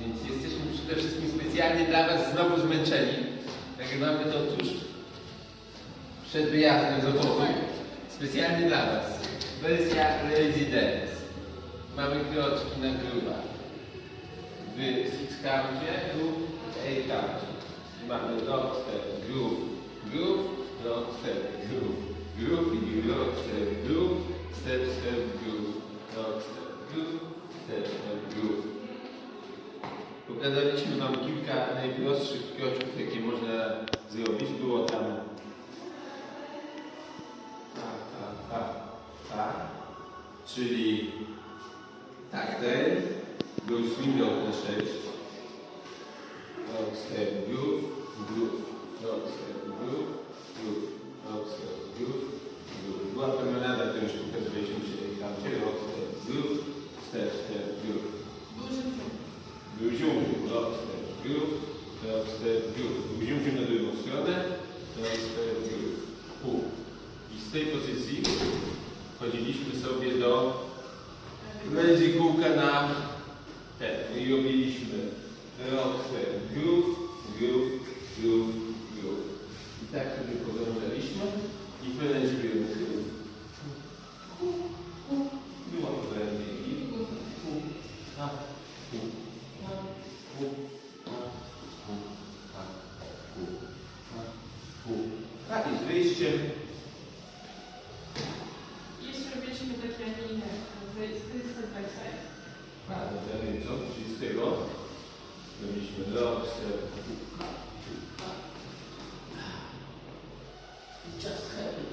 Więc jesteśmy przede wszystkim specjalnie dla Was znowu zmęczeni. Nagrywamy to tuż przed wyjazdem z obozu. Specjalnie dla Was. Wersja Lazy Dance. Mamy kroczki na grubach. W six countie lub eight countie. Mamy rock, step, groove, groove, rock, step, groove, groove i rock, step, groove, Pokazaliśmy Wam kilka najprostszych kroczków, jakie można zrobić. Było tam tak, tak, tak, tak, czyli tak ten, był swing out na 6, Step, groove. Był zium, zium na drugą stronę, step, groove. Pół. I z tej pozycji chodziliśmy sobie do Lędzi kółka na ten i robiliśmy step, groove, groove, groove, groove. I tak sobie podążaliśmy i wylędziłem groove. Było to pewnie i pół, a, tak jest wyjście. Jeszcze robiliśmy takie, a nie inne. To. Tak a, no to ja co, czyli z tego robiliśmy rockstep. Just happy.